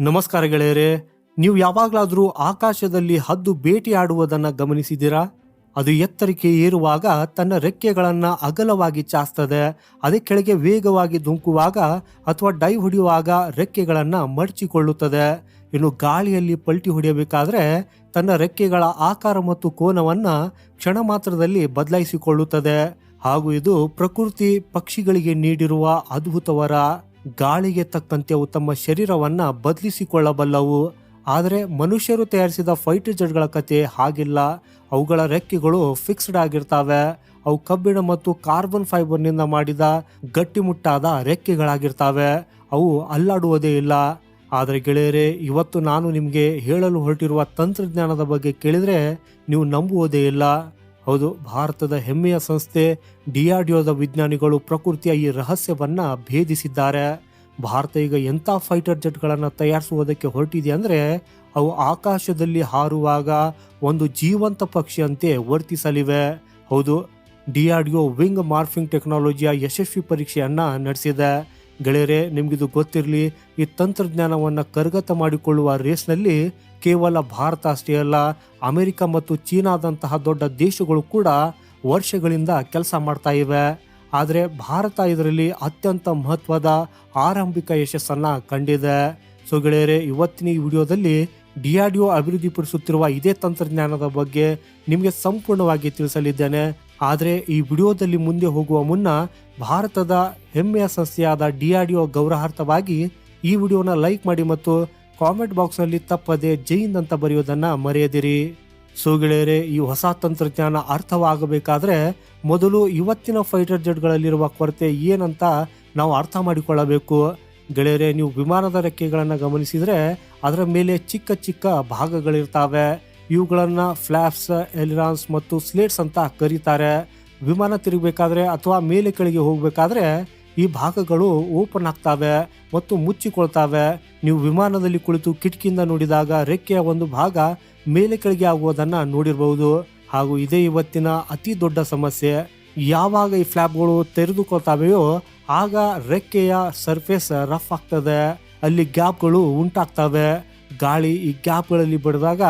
ನಮಸ್ಕಾರ ಗೆಳೆಯರೇ, ನೀವು ಯಾವಾಗಲಾದರೂ ಆಕಾಶದಲ್ಲಿ ಹದ್ದು ಬೇಟೆಯಾಡುವುದನ್ನು ಗಮನಿಸಿದ್ದೀರಾ? ಅದು ಎತ್ತರಕ್ಕೆ ಏರುವಾಗ ತನ್ನ ರೆಕ್ಕೆಗಳನ್ನು ಅಗಲವಾಗಿ ಚಾಸ್ತದೆ ಅದೇ ಕೆಳಗೆ ವೇಗವಾಗಿ ಧುಮುಕುವಾಗ ಅಥವಾ ಡೈ ಹೊಡೆಯುವಾಗ ರೆಕ್ಕೆಗಳನ್ನು ಮಡಚಿಕೊಳ್ಳುತ್ತದೆ. ಇನ್ನು ಗಾಳಿಯಲ್ಲಿ ಪಲ್ಟಿ ಹೊಡೆಯಬೇಕಾದ್ರೆ ತನ್ನ ರೆಕ್ಕೆಗಳ ಆಕಾರ ಮತ್ತು ಕೋನವನ್ನು ಕ್ಷಣ ಮಾತ್ರದಲ್ಲಿ ಬದಲಾಯಿಸಿಕೊಳ್ಳುತ್ತದೆ. ಹಾಗೂ ಇದು ಪ್ರಕೃತಿ ಪಕ್ಷಿಗಳಿಗೆ ನೀಡಿರುವ ಅದ್ಭುತ ವರ. ಗಾಳಿಗೆ ತಕ್ಕಂತೆ ತಮ್ಮ ಶರೀರವನ್ನ ಬದಲಿಸಿಕೊಳ್ಳಬಲ್ಲವು. ಆದರೆ ಮನುಷ್ಯರು ತಯಾರಿಸಿದ ಫೈಟರ್ ಜೆಟ್ಗಳ ಕತೆ ಹಾಗಿಲ್ಲ. ಅವುಗಳ ರೆಕ್ಕೆಗಳು ಫಿಕ್ಸ್ಡ್ ಆಗಿರ್ತವೆ. ಅವು ಕಬ್ಬಿಣ ಮತ್ತು ಕಾರ್ಬನ್ ಫೈಬರ್ನಿಂದ ಮಾಡಿದ ಗಟ್ಟಿಮುಟ್ಟಾದ ರೆಕ್ಕೆಗಳಾಗಿರ್ತವೆ. ಅವು ಅಲ್ಲಾಡುವುದೇ ಇಲ್ಲ. ಆದರೆ ಗೆಳೆಯರೇ, ಇವತ್ತು ನಾನು ನಿಮಗೆ ಹೇಳಲು ಹೊರಟಿರುವ ತಂತ್ರಜ್ಞಾನದ ಬಗ್ಗೆ ಕೇಳಿದರೆ ನೀವು ನಂಬುವುದೇ ಇಲ್ಲ. ಹೌದು, ಭಾರತದ ಹೆಮ್ಮೆಯ ಸಂಸ್ಥೆ ಡಿಆರ್ಡಿಒದ ವಿಜ್ಞಾನಿಗಳು ಪ್ರಕೃತಿಯ ಈ ರಹಸ್ಯವನ್ನ ಭೇದಿಸಿದ್ದಾರೆ. ಭಾರತ ಈಗ ಎಂಥ ಫೈಟರ್ ಜೆಟ್ಗಳನ್ನು ತಯಾರಿಸುವುದಕ್ಕೆ ಹೊರಟಿದೆ ಅಂದರೆ, ಅವು ಆಕಾಶದಲ್ಲಿ ಹಾರುವಾಗ ಒಂದು ಜೀವಂತ ಪಕ್ಷಿಯಂತೆ ವರ್ತಿಸಲಿವೆ. ಹೌದು ಡಿಆರ್ಡಿಒ ವಿಂಗ್ ಮಾರ್ಫಿಂಗ್ ಟೆಕ್ನಾಲಜಿಯ ಯಶಸ್ವಿ ಪರೀಕ್ಷೆಯನ್ನು ನಡೆಸಿದೆ. ಗೆಳೆಯರೆ, ನಿಮಗಿದು ಗೊತ್ತಿರಲಿ, ಈ ತಂತ್ರಜ್ಞಾನವನ್ನು ಕರಗತ ಮಾಡಿಕೊಳ್ಳುವ ರೇಸ್ನಲ್ಲಿ ಕೇವಲ ಭಾರತ ಅಷ್ಟೇ ಅಲ್ಲ, ಅಮೆರಿಕ ಮತ್ತು ಚೀನಾದಂತಹ ದೊಡ್ಡ ದೇಶಗಳು ಕೂಡ ವರ್ಷಗಳಿಂದ ಕೆಲಸ ಮಾಡ್ತಾ ಇವೆ. ಆದರೆ ಭಾರತ ಇದರಲ್ಲಿ ಅತ್ಯಂತ ಮಹತ್ವದ ಆರಂಭಿಕ ಯಶಸ್ಸನ್ನು ಕಂಡಿದೆ. ಸೊ ಗೆಳೆಯರೇ, ಇವತ್ತಿನ ಈ ವಿಡಿಯೋದಲ್ಲಿ ಡಿಆರ್ಡಿಒ ಅಭಿವೃದ್ಧಿಪಡಿಸುತ್ತಿರುವ ಇದೇ ತಂತ್ರಜ್ಞಾನದ ಬಗ್ಗೆ ನಿಮಗೆ ಸಂಪೂರ್ಣವಾಗಿ ತಿಳಿಸಲಿದ್ದೇನೆ. ಆದರೆ ಈ ವಿಡಿಯೋದಲ್ಲಿ ಮುಂದೆ ಹೋಗುವ ಮುನ್ನ ಭಾರತದ ಹೆಮ್ಮೆಯ ಸಂಸ್ಥೆಯಾದ ಒ ಗೌರವಾರ್ಥವಾಗಿ ಈ ವಿಡಿಯೋನ ಲೈಕ್ ಮಾಡಿ ಮತ್ತು ಕಾಮೆಂಟ್ ಬಾಕ್ಸ್ನಲ್ಲಿ ತಪ್ಪದೆ ಜೈನ್ ಅಂತ ಬರೆಯೋದನ್ನು ಮರೆಯದಿರಿ. ಸೊ ಗೆಳೆಯರೆ, ಈ ಹೊಸ ತಂತ್ರಜ್ಞಾನ ಅರ್ಥವಾಗಬೇಕಾದ್ರೆ ಮೊದಲು ಇವತ್ತಿನ ಫೈಟರ್ ಜೆಟ್ಗಳಲ್ಲಿರುವ ಕೊರತೆ ಏನಂತ ನಾವು ಅರ್ಥ ಮಾಡಿಕೊಳ್ಳಬೇಕು. ಗೆಳೆಯರೆ, ನೀವು ವಿಮಾನದ ರೆಕ್ಕೆಗಳನ್ನು ಗಮನಿಸಿದರೆ ಅದರ ಮೇಲೆ ಚಿಕ್ಕ ಚಿಕ್ಕ ಭಾಗಗಳಿರ್ತಾವೆ. ಇವುಗಳನ್ನ ಫ್ಲಾಪ್ಸ್, ಎಲಿರಾನ್ಸ್ ಮತ್ತು ಸ್ಲೇಟ್ಸ್ ಅಂತ ಕರೀತಾರೆ. ವಿಮಾನ ತಿರುಗಬೇಕಾದ್ರೆ ಅಥವಾ ಮೇಲೆ ಕೆಳಗೆ ಹೋಗಬೇಕಾದ್ರೆ ಈ ಭಾಗಗಳು ಓಪನ್ ಆಗ್ತಾವೆ ಮತ್ತು ಮುಚ್ಚಿಕೊಳ್ತಾವೆ. ನೀವು ವಿಮಾನದಲ್ಲಿ ಕುಳಿತು ಕಿಟಕಿಯಿಂದ ನೋಡಿದಾಗ ರೆಕ್ಕೆಯ ಒಂದು ಭಾಗ ಮೇಲೆ ಕೆಳಗೆ ಆಗುವುದನ್ನು ನೋಡಿರಬಹುದು ಹಾಗೂ ಇದೇ ಇವತ್ತಿನ ಅತಿ ದೊಡ್ಡ ಸಮಸ್ಯೆ, ಯಾವಾಗ ಈ ಫ್ಲಾಪ್ಗಳು ತೆರೆದುಕೊಳ್ತಾವೆಯೋ ಆಗ ರೆಕ್ಕೆಯ ಸರ್ಫೇಸ್ ರಫ್ ಆಗ್ತದೆ. ಅಲ್ಲಿ ಗ್ಯಾಪ್ಗಳು ಉಂಟಾಗ್ತವೆ. ಗಾಳಿ ಈ ಗ್ಯಾಪ್ಗಳಲ್ಲಿ ಬಡಿದಾಗ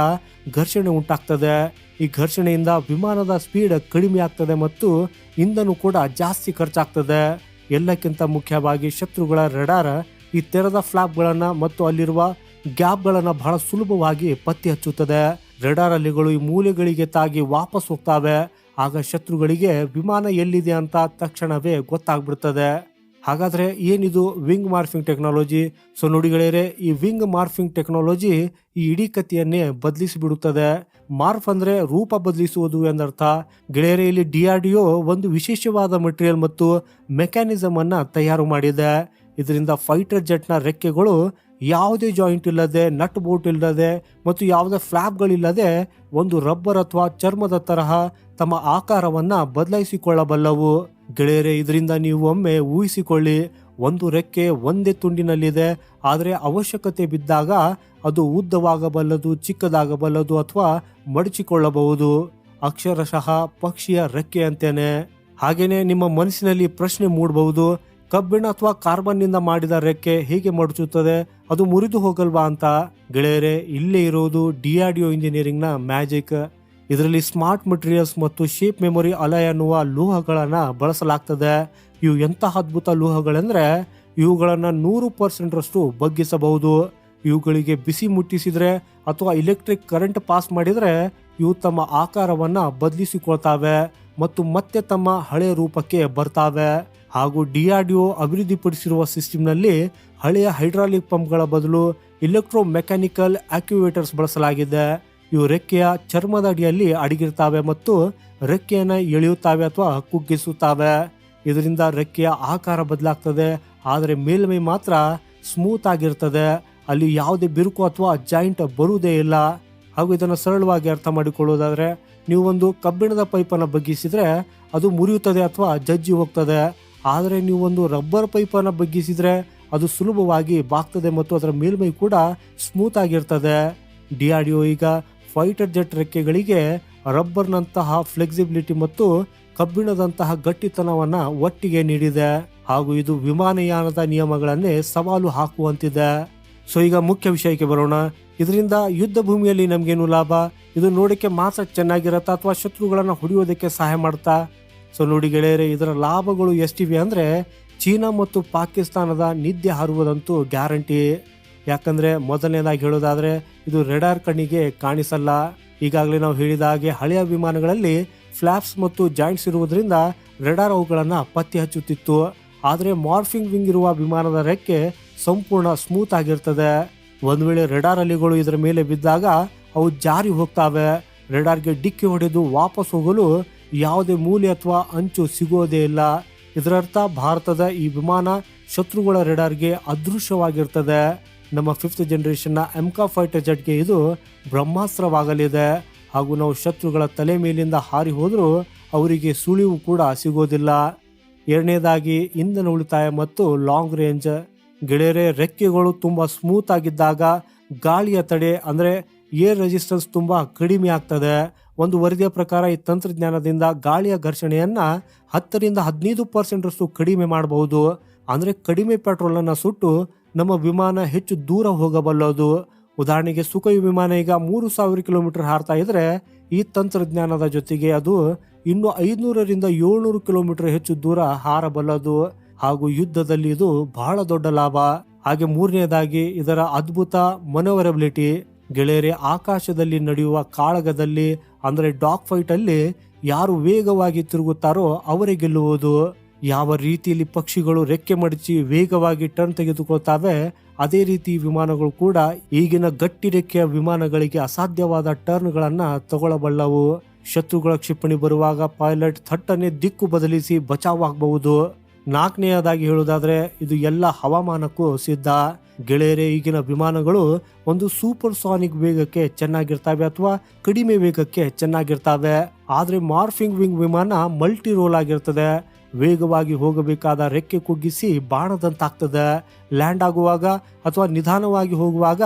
ಘರ್ಷಣೆ ಉಂಟಾಗ್ತದೆ. ಈ ಘರ್ಷಣೆಯಿಂದ ವಿಮಾನದ ಸ್ಪೀಡ್ ಕಡಿಮೆ ಆಗ್ತದೆ ಮತ್ತು ಇಂಧನ ಕೂಡ ಜಾಸ್ತಿ ಖರ್ಚಾಗ್ತದೆ. ಎಲ್ಲಕ್ಕಿಂತ ಮುಖ್ಯವಾಗಿ ಶತ್ರುಗಳ ರೆಡಾರ್ ಈ ತೆರೆದ ಫ್ಲಾಪ್ಗಳನ್ನು ಮತ್ತು ಅಲ್ಲಿರುವ ಗ್ಯಾಪ್ಗಳನ್ನು ಬಹಳ ಸುಲಭವಾಗಿ ಪತ್ತೆ ಹಚ್ಚುತ್ತದೆ. ರೆಡಾರ್ ಅಲ್ಲಿಗಳು ಈ ಮೂಲೆಗಳಿಗೆ ತಾಗಿ ವಾಪಸ್ ಹೋಗ್ತಾವೆ. ಆಗ ಶತ್ರುಗಳಿಗೆ ವಿಮಾನ ಎಲ್ಲಿದೆ ಅಂತ ತಕ್ಷಣವೇ ಗೊತ್ತಾಗ್ಬಿಡ್ತದೆ. ಹಾಗಾದ್ರೆ ಏನಿದು ವಿಂಗ್ ಮಾರ್ಫಿಂಗ್ ಟೆಕ್ನಾಲಜಿ ಸೊ ನೋಡಿ ಗೆಳೆಯರೆ ಈ ವಿಂಗ್ ಮಾರ್ಫಿಂಗ್ ಟೆಕ್ನಾಲಜಿ ಈ ಇಡೀ ಕಥೆಯನ್ನೇ ಬದಲಿಸಿಬಿಡುತ್ತದೆ. ಮಾರ್ಫ್ ಅಂದ್ರೆ ರೂಪ ಬದಲಿಸುವುದು ಎಂದರ್ಥ. ಗೆಳೆಯರೆ, ಇಲ್ಲಿ ಡಿಆರ್ಡಿಒ ಒಂದು ವಿಶೇಷವಾದ ಮಟೀರಿಯಲ್ ಮತ್ತು ಮೆಕ್ಯಾನಿಸಮ್ ಅನ್ನ ತಯಾರು ಮಾಡಿದೆ. ಇದರಿಂದ ಫೈಟರ್ ಜೆಟ್ನ ರೆಕ್ಕೆಗಳು ಯಾವುದೇ ಜಾಯಿಂಟ್ ಇಲ್ಲದೆ ನಟ್ ಬೋಟ್ ಇಲ್ಲದೆ ಮತ್ತು ಯಾವುದೇ ಫ್ಲಾಪ್ಗಳಿಲ್ಲದೆ ಒಂದು ರಬ್ಬರ್ ಅಥವಾ ಚರ್ಮದ ತರಹ ತಮ್ಮ ಆಕಾರವನ್ನ ಬದಲಾಯಿಸಿಕೊಳ್ಳಬಲ್ಲವು. ಗೆಳೆಯರೆ, ಇದರಿಂದ ನೀವು ಒಮ್ಮೆ ಊಹಿಸಿಕೊಳ್ಳಿ, ಒಂದು ರೆಕ್ಕೆ ಒಂದೇ ತುಂಡಿನಲ್ಲಿದೆ, ಆದರೆ ಅವಶ್ಯಕತೆ ಬಿದ್ದಾಗ ಅದು ಉದ್ದವಾಗಬಲ್ಲದು, ಚಿಕ್ಕದಾಗಬಲ್ಲದು ಅಥವಾ ಮಡಚಿಕೊಳ್ಳಬಹುದು. ಅಕ್ಷರಶಃ ಪಕ್ಷಿಯ ರೆಕ್ಕೆ ಅಂತೇನೆ. ಹಾಗೇನೆ ನಿಮ್ಮ ಮನಸ್ಸಿನಲ್ಲಿ ಪ್ರಶ್ನೆ ಮೂಡಬಹುದು, ಕಬ್ಬಿಣ ಅಥವಾ ಕಾರ್ಬನ್ನಿಂದ ಮಾಡಿದ ರೆಕ್ಕೆ ಹೇಗೆ ಮಡಚುತ್ತದೆ, ಅದು ಮುರಿದು ಹೋಗಲ್ವಾ ಅಂತ. ಗೆಳೆಯರೆ, ಇಲ್ಲೇ ಇರೋದು ಡಿಆರ್ಡಿಒ ಇಂಜಿನಿಯರಿಂಗ್ನ ಮ್ಯಾಜಿಕ್. ಇದರಲ್ಲಿ ಸ್ಮಾರ್ಟ್ ಮೆಟೀರಿಯಲ್ಸ್ ಮತ್ತು ಶೇಪ್ ಮೆಮೊರಿ ಅಲೈ ಅನ್ನುವ ಲೋಹಗಳನ್ನು ಬಳಸಲಾಗ್ತದೆ. ಇವು ಎಂತಹ ಅದ್ಭುತ ಲೋಹಗಳೆಂದರೆ ಇವುಗಳನ್ನು ನೂರು ಪರ್ಸೆಂಟ್ ರಷ್ಟು ಬಗ್ಗಿಸಬಹುದು. ಇವುಗಳಿಗೆ ಬಿಸಿ ಮುಟ್ಟಿಸಿದರೆ ಅಥವಾ ಇಲೆಕ್ಟ್ರಿಕ್ ಕರೆಂಟ್ ಪಾಸ್ ಮಾಡಿದರೆ ಇವು ತಮ್ಮ ಆಕಾರವನ್ನ ಬದಲಿಸಿಕೊಳ್ತಾವೆ ಮತ್ತು ಮತ್ತೆ ತಮ್ಮ ಹಳೆಯ ರೂಪಕ್ಕೆ ಬರ್ತಾವೆ. ಹಾಗೂ ಡಿಆರ್ಡಿಒ ಅಭಿವೃದ್ಧಿಪಡಿಸಿರುವ ಸಿಸ್ಟಮ್ನಲ್ಲಿ ಹಳೆಯ ಹೈಡ್ರಾಲಿಕ್ ಪಂಪ್ಗಳ ಬದಲು ಇಲೆಕ್ಟ್ರೋ ಮೆಕ್ಯಾನಿಕಲ್ ಆಕ್ಯುವೇಟರ್ಸ್ ಬಳಸಲಾಗಿದೆ. ಇವು ರೆಕ್ಕೆಯ ಚರ್ಮದ ಅಡಿಯಲ್ಲಿ ಅಡಗಿರ್ತಾವೆ ಮತ್ತು ರೆಕ್ಕೆಯನ್ನು ಎಳೆಯುತ್ತಾವೆ ಅಥವಾ ಕುಗ್ಗಿಸುತ್ತಾವೆ. ಇದರಿಂದ ರೆಕ್ಕೆಯ ಆಕಾರ ಬದಲಾಗ್ತದೆ. ಆದರೆ ಮೇಲ್ಮೈ ಮಾತ್ರ ಸ್ಮೂತ್ ಆಗಿರ್ತದೆ. ಅಲ್ಲಿ ಯಾವುದೇ ಬಿರುಕು ಅಥವಾ ಜಾಯಿಂಟ್ ಬರುವುದೇ ಇಲ್ಲ. ಹಾಗೂ ಇದನ್ನು ಸರಳವಾಗಿ ಅರ್ಥ ಮಾಡಿಕೊಳ್ಳುವುದಾದ್ರೆ ನೀವು ಒಂದು ಕಬ್ಬಿಣದ ಪೈಪನ್ನು ಬಗ್ಗಿಸಿದ್ರೆ ಅದು ಮುರಿಯುತ್ತದೆ ಅಥವಾ ಜಜ್ಜಿ ಹೋಗ್ತದೆ. ಆದರೆ ನೀವು ಒಂದು ರಬ್ಬರ್ ಪೈಪನ್ನು ಬಗ್ಗಿಸಿದ್ರೆ ಅದು ಸುಲಭವಾಗಿ ಬಾಗ್ತದೆ ಮತ್ತು ಅದರ ಮೇಲ್ಮೈ ಕೂಡ ಸ್ಮೂತ್ ಆಗಿರ್ತದೆ. ಡಿಆರ್ಡಿಒ ಈಗ ಫೈಟರ್ ಜೆಟ್ ರೆಕ್ಕೆಗಳಿಗೆ ರಬ್ಬರ್ನಂತಹ ಫ್ಲೆಕ್ಸಿಬಿಲಿಟಿ ಮತ್ತು ಕಬ್ಬಿಣದಂತಹ ಗಟ್ಟಿತನವನ್ನ ಒಟ್ಟಿಗೆ ನೀಡಿದೆ. ಹಾಗೂ ಇದು ವಿಮಾನಯಾನದ ನಿಯಮಗಳನ್ನೇ ಸವಾಲು ಹಾಕುವಂತಿದೆ. ಸೊ, ಈಗ ಮುಖ್ಯ ವಿಷಯಕ್ಕೆ ಬರೋಣ. ಇದರಿಂದ ಯುದ್ಧ ಭೂಮಿಯಲ್ಲಿ ನಮಗೇನು ಲಾಭ? ಇದು ನೋಡಕ್ಕೆ ಮಾತ್ರ ಚೆನ್ನಾಗಿರತ್ತಾ ಅಥವಾ ಶತ್ರುಗಳನ್ನ ಹೊಡೆಯೋದಕ್ಕೆ ಸಹಾಯ ಮಾಡ್ತಾ? ಸೊ, ನೋಡಿ ಗೆಳೆಯರೆ, ಇದರ ಲಾಭಗಳು ಎಷ್ಟಿವೆ ಅಂದ್ರೆ ಚೀನಾ ಮತ್ತು ಪಾಕಿಸ್ತಾನದ ನಿದ್ದೆ ಹಾರುವುದಂತೂ ಗ್ಯಾರಂಟಿ. ಯಾಕಂದ್ರೆ ಮೊದಲನೇದಾಗಿ ಹೇಳೋದಾದರೆ ಇದು ರೆಡಾರ್ ಕಣ್ಣಿಗೆ ಕಾಣಿಸಲ್ಲ. ಈಗಾಗಲೇ ನಾವು ಹೇಳಿದ ಹಾಗೆ ಹಳೆಯ ವಿಮಾನಗಳಲ್ಲಿ ಫ್ಲಾಪ್ಸ್ ಮತ್ತು ಜಾಯಿಂಟ್ಸ್ ಇರುವುದರಿಂದ ರೆಡಾರ್ ಅವುಗಳನ್ನು ಪತ್ತೆ ಹಚ್ಚುತ್ತಿತ್ತು. ಆದರೆ ಮಾರ್ಫಿಂಗ್ ವಿಂಗ್ ಇರುವ ವಿಮಾನದ ರೆಕ್ಕೆ ಸಂಪೂರ್ಣ ಸ್ಮೂತ್ ಆಗಿರ್ತದೆ. ಒಂದು ವೇಳೆ ರೆಡಾರ್ ಅಲಿಗಳು ಇದರ ಮೇಲೆ ಬಿದ್ದಾಗ ಅವು ಜಾರಿ ಹೋಗ್ತಾವೆ. ರೆಡಾರ್ಗೆ ಡಿಕ್ಕಿ ಹೊಡೆದು ವಾಪಸ್ ಹೋಗಲು ಯಾವುದೇ ಮೂಲೆ ಅಥವಾ ಅಂಚು ಸಿಗೋದೇ ಇಲ್ಲ. ಇದರರ್ಥ ಭಾರತದ ಈ ವಿಮಾನ ಶತ್ರುಗಳ ರೆಡಾರ್ಗೆ ಅದೃಶ್ಯವಾಗಿರ್ತದೆ. ನಮ್ಮ ಫಿಫ್ತ್ ಜನ್ರೇಷನ್ನ ಎಂಕಾ ಫೈಟರ್ ಜೆಟ್ಗೆ ಇದು ಬ್ರಹ್ಮಾಸ್ತ್ರವಾಗಲಿದೆ. ಹಾಗೂ ನಾವು ಶತ್ರುಗಳ ತಲೆ ಮೇಲಿಂದ ಹಾರಿ ಹೋದರೂ ಅವರಿಗೆ ಸುಳಿವು ಕೂಡ ಸಿಗೋದಿಲ್ಲ. ಎರಡನೇದಾಗಿ, ಇಂಧನ ಉಳಿತಾಯ ಮತ್ತು ಲಾಂಗ್ ರೇಂಜ್ ಗೆಳೆಯರೆ, ರೆಕ್ಕೆಗಳು ತುಂಬ ಸ್ಮೂತ್ ಆಗಿದ್ದಾಗ ಗಾಳಿಯ ತಡೆ ಅಂದ್ರೆ ಏರ್ ರೆಸಿಸ್ಟೆನ್ಸ್ ತುಂಬಾ ಕಡಿಮೆ ಆಗ್ತದೆ. ಒಂದು ವರದಿಯ ಪ್ರಕಾರ ಈ ತಂತ್ರಜ್ಞಾನದಿಂದ ಗಾಳಿಯ ಘರ್ಷಣೆಯನ್ನ ಹತ್ತರಿಂದ ಹದಿನೈದು ಪರ್ಸೆಂಟ್ ಅಷ್ಟು ಕಡಿಮೆ ಮಾಡಬಹುದು. ಅಂದ್ರೆ ಕಡಿಮೆ ಪೆಟ್ರೋಲನ್ನು ಸುಟ್ಟು ನಮ್ಮ ವಿಮಾನ ಹೆಚ್ಚು ದೂರ ಹೋಗಬಲ್ಲದು. ಉದಾಹರಣೆಗೆ ಸುಖೋಯ್ ವಿಮಾನ ಈಗ ಮೂರು ಸಾವಿರ ಕಿಲೋಮೀಟರ್ ಹಾರ್ತಾ ಇದ್ರೆ ಈ ತಂತ್ರಜ್ಞಾನದ ಜೊತೆಗೆ ಅದು ಇನ್ನು ಐದುನೂರರಿಂದ ಏಳ್ನೂರು ಕಿಲೋಮೀಟರ್ ಹೆಚ್ಚು ದೂರ ಹಾರಬಲ್ಲದು. ಹಾಗೂ ಯುದ್ಧದಲ್ಲಿ ಇದು ಬಹಳ ದೊಡ್ಡ ಲಾಭ. ಹಾಗೆ ಮೂರನೇದಾಗಿ ಇದರ ಅದ್ಭುತ ಮನೋವರಬಿಲಿಟಿ. ಗೆಳೆಯರೆ, ಆಕಾಶದಲ್ಲಿ ನಡೆಯುವ ಕಾಳಗದಲ್ಲಿ, ಅಂದರೆ ಡಾಗ್ ಫೈಟ್ ಅಲ್ಲಿ ಯಾರು ವೇಗವಾಗಿ ತಿರುಗುತ್ತಾರೋ ಅವರೇ ಗೆಲ್ಲುವುದು. ಯಾವ ರೀತಿಯಲ್ಲಿ ಪಕ್ಷಿಗಳು ರೆಕ್ಕೆ ಮಡಚಿ ವೇಗವಾಗಿ ಟರ್ನ್ ತೆಗೆದುಕೊಳ್ತಾವೆ, ಅದೇ ರೀತಿ ವಿಮಾನಗಳು ಕೂಡ ಈಗಿನ ಗಟ್ಟಿ ರೆಕ್ಕೆಯ ವಿಮಾನಗಳಿಗೆ ಅಸಾಧ್ಯವಾದ ಟರ್ನ್ಗಳನ್ನ ತಗೊಳ್ಳಬಲ್ಲವು. ಶತ್ರುಗಳ ಕ್ಷಿಪಣಿ ಬರುವಾಗ ಪೈಲಟ್ ಥಟ್ಟನೆ ದಿಕ್ಕು ಬದಲಿಸಿ ಬಚಾವಾಗಬಹುದು. ನಾಲ್ಕನೆಯದಾಗಿ ಹೇಳುವುದಾದ್ರೆ, ಇದು ಎಲ್ಲ ಹವಾಮಾನಕ್ಕೂ ಸಿದ್ಧ. ಗೆಳೆಯರೆ, ಈಗಿನ ವಿಮಾನಗಳು ಒಂದು ಸೂಪರ್ ಸಾನಿಕ್ ವೇಗಕ್ಕೆ ಚೆನ್ನಾಗಿರ್ತವೆ ಅಥವಾ ಕಡಿಮೆ ವೇಗಕ್ಕೆ ಚೆನ್ನಾಗಿರ್ತವೆ. ಆದ್ರೆ ಮಾರ್ಫಿಂಗ್ ವಿಂಗ್ ವಿಮಾನ ಮಲ್ಟಿ ರೋಲ್ ಆಗಿರ್ತದೆ. ವೇಗವಾಗಿ ಹೋಗಬೇಕಾದ ರೆಕ್ಕೆ ಕುಗ್ಗಿಸಿ ಬಾಣದಂತಾಗ್ತದೆ. ಲ್ಯಾಂಡ್ ಆಗುವಾಗ ಅಥವಾ ನಿಧಾನವಾಗಿ ಹೋಗುವಾಗ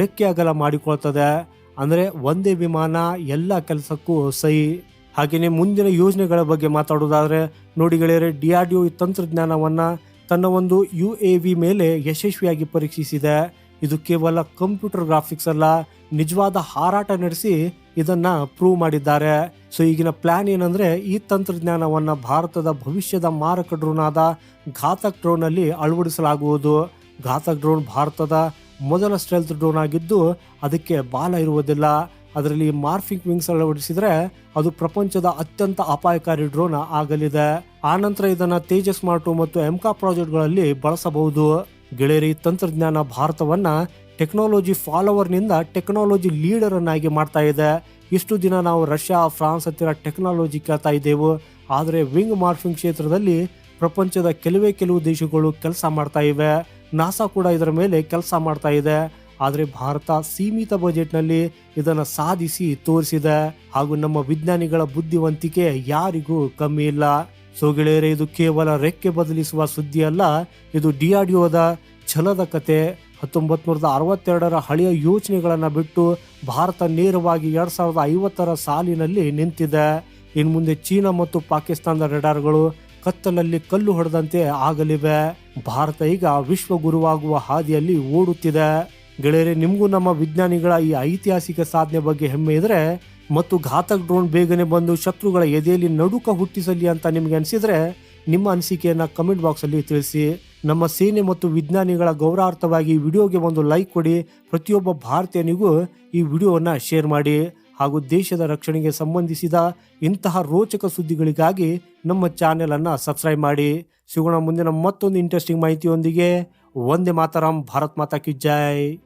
ರೆಕ್ಕೆ ಅಗಲ ಮಾಡಿಕೊಳ್ತದೆ. ಅಂದರೆ ಒಂದೇ ವಿಮಾನ ಎಲ್ಲ ಕೆಲಸಕ್ಕೂ ಸಹಿ. ಹಾಗೆಯೇ ಮುಂದಿನ ಯೋಜನೆಗಳ ಬಗ್ಗೆ ಮಾತಾಡೋದಾದರೆ ನೋಡಿ ಗೆಳೆಯರೆ, ಡಿಆರ್ಡಿಒ ಈ ತಂತ್ರಜ್ಞಾನವನ್ನು ತನ್ನ ಒಂದು ಯು ಎ ವಿ ಮೇಲೆ ಯಶಸ್ವಿಯಾಗಿ ಪರೀಕ್ಷಿಸಿದೆ. ಇದು ಕೇವಲ ಕಂಪ್ಯೂಟರ್ ಗ್ರಾಫಿಕ್ಸ್ ಅಲ್ಲ, ನಿಜವಾದ ಹಾರಾಟ ನಡೆಸಿ ಇದನ್ನ ಪ್ರೂವ್ ಮಾಡಿದ್ದಾರೆ. ಸೊ ಈಗಿನ ಪ್ಲಾನ್ ಏನಂದ್ರೆ ಈ ತಂತ್ರಜ್ಞಾನವನ್ನ ಭಾರತದ ಭವಿಷ್ಯದ ಮಾರಕ ಡ್ರೋನ್ ಆದ ಘಾತಕ್ ಡ್ರೋನ್ ಅಲ್ಲಿ ಅಳವಡಿಸಲಾಗುವುದು. ಘಾತಕ್ ಡ್ರೋನ್ ಭಾರತದ ಮೊದಲ ಸ್ಟೆಲ್ತ್ ಡ್ರೋನ್ ಆಗಿದ್ದು ಅದಕ್ಕೆ ಬಾಲ ಇರುವುದಿಲ್ಲ. ಅದರಲ್ಲಿ ಮಾರ್ಫಿಂಗ್ ವಿಂಗ್ಸ್ ಅಳವಡಿಸಿದ್ರೆ ಅದು ಪ್ರಪಂಚದ ಅತ್ಯಂತ ಅಪಾಯಕಾರಿ ಡ್ರೋನ್ ಆಗಲಿದೆ. ಆನಂತರ ಇದನ್ನ ತೇಜಸ್ ಮಾರ್ಟು ಮತ್ತು ಎಂಕಾ ಪ್ರಾಜೆಕ್ಟ್ಗಳಲ್ಲಿ ಬಳಸಬಹುದು. ಗೆಳೆಯರಿ ತಂತ್ರಜ್ಞಾನ ಭಾರತವನ್ನ ಟೆಕ್ನಾಲಜಿ ಫಾಲೋವರ್ನಿಂದ ಟೆಕ್ನಾಲಜಿ ಲೀಡರ್ ಅನ್ನಾಗಿ ಮಾಡ್ತಾ ಇದೆ. ಇಷ್ಟು ದಿನ ನಾವು ರಷ್ಯಾ, ಫ್ರಾನ್ಸ್ ಹತ್ತಿರ ಟೆಕ್ನಾಲಜಿ ಕೇಳ್ತಾ ಇದ್ದೆವು. ಆದರೆ ವಿಂಗ್ ಮಾರ್ಫಿಂಗ್ ಕ್ಷೇತ್ರದಲ್ಲಿ ಪ್ರಪಂಚದ ಕೆಲವೇ ಕೆಲವು ದೇಶಗಳು ಕೆಲಸ ಮಾಡ್ತಾ ಇವೆ. ನಾಸಾ ಕೂಡ ಇದರ ಮೇಲೆ ಕೆಲಸ ಮಾಡ್ತಾ ಇದೆ. ಆದರೆ ಭಾರತ ಸೀಮಿತ ಬಜೆಟ್ನಲ್ಲಿ ಇದನ್ನು ಸಾಧಿಸಿ ತೋರಿಸಿದೆ. ಹಾಗೂ ನಮ್ಮ ವಿಜ್ಞಾನಿಗಳ ಬುದ್ಧಿವಂತಿಕೆ ಯಾರಿಗೂ ಕಮ್ಮಿ ಇಲ್ಲ. ಸೊ ಗೆಳೆಯರೆ, ಇದು ಕೇವಲ ರೆಕ್ಕೆ ಬದಲಿಸುವ ಸುದ್ದಿ ಅಲ್ಲ ಇದು ಡಿಆರ್ಡಿಒದ ಛಲದ ಕತೆ. ಹತ್ತೊಂಬತ್ ನೂರದ ಅರವತ್ತೆರಡರ ಹಳೆಯ ಯೋಚನೆಗಳನ್ನು ಬಿಟ್ಟು ಭಾರತ ನೇರವಾಗಿ ಎರಡ್ ಸಾವಿರದ ಐವತ್ತರ ಸಾಲಿನಲ್ಲಿ ನಿಂತಿದೆ. ಇನ್ನು ಮುಂದೆ ಚೀನಾ ಮತ್ತು ಪಾಕಿಸ್ತಾನದ ರೆಡಾರ್ಗಳು ಕತ್ತಲಲ್ಲಿ ಕಲ್ಲು ಹೊಡೆದಂತೆ ಆಗಲಿವೆ. ಭಾರತ ಈಗ ವಿಶ್ವ ಗುರುವಾಗುವ ಹಾದಿಯಲ್ಲಿ ಓಡುತ್ತಿದೆ. ಗೆಳೆಯರೆ, ನಿಮಗೂ ನಮ್ಮ ವಿಜ್ಞಾನಿಗಳ ಈ ಐತಿಹಾಸಿಕ ಸಾಧನೆ ಬಗ್ಗೆ ಹೆಮ್ಮೆ ಇದ್ರೆ ಮತ್ತು ಘಾತಕ್ ಡ್ರೋನ್ ಬೇಗನೆ ಬಂದು ಶತ್ರುಗಳ ಎದೆಯಲ್ಲಿ ನಡುಕ ಹುಟ್ಟಿಸಲಿ ಅಂತ ನಿಮ್ಗೆ ಅನಿಸಿದ್ರೆ ನಿಮ್ಮ ಅನಿಸಿಕೆಯನ್ನು ಕಮೆಂಟ್ ಬಾಕ್ಸ್ ಅಲ್ಲಿ ತಿಳಿಸಿ. ನಮ್ಮ ಸೇನೆ ಮತ್ತು ವಿಜ್ಞಾನಿಗಳ ಗೌರವಾರ್ಥವಾಗಿ ವಿಡಿಯೋಗೆ ಒಂದು ಲೈಕ್ ಕೊಡಿ. ಪ್ರತಿಯೊಬ್ಬ ಭಾರತೀಯನಿಗೂ ಈ ವಿಡಿಯೋವನ್ನ ಶೇರ್ ಮಾಡಿ. ಹಾಗೂ ದೇಶದ ರಕ್ಷಣೆಗೆ ಸಂಬಂಧಿಸಿದ ಇಂತಹ ರೋಚಕ ಸುದ್ದಿಗಳಿಗಾಗಿ ನಮ್ಮ ಚಾನೆಲ್ ಅನ್ನ ಸಬ್ಸ್ಕ್ರೈಬ್ ಮಾಡಿ. ಸಿಗೋಣ ಮುಂದಿನ ಮತ್ತೊಂದು ಇಂಟ್ರೆಸ್ಟಿಂಗ್ ಮಾಹಿತಿಯೊಂದಿಗೆ. ಒಂದೇ ಮಾತರಂ, ಭಾರತ್ ಮಾತಾ ಕಿ ಜೈ.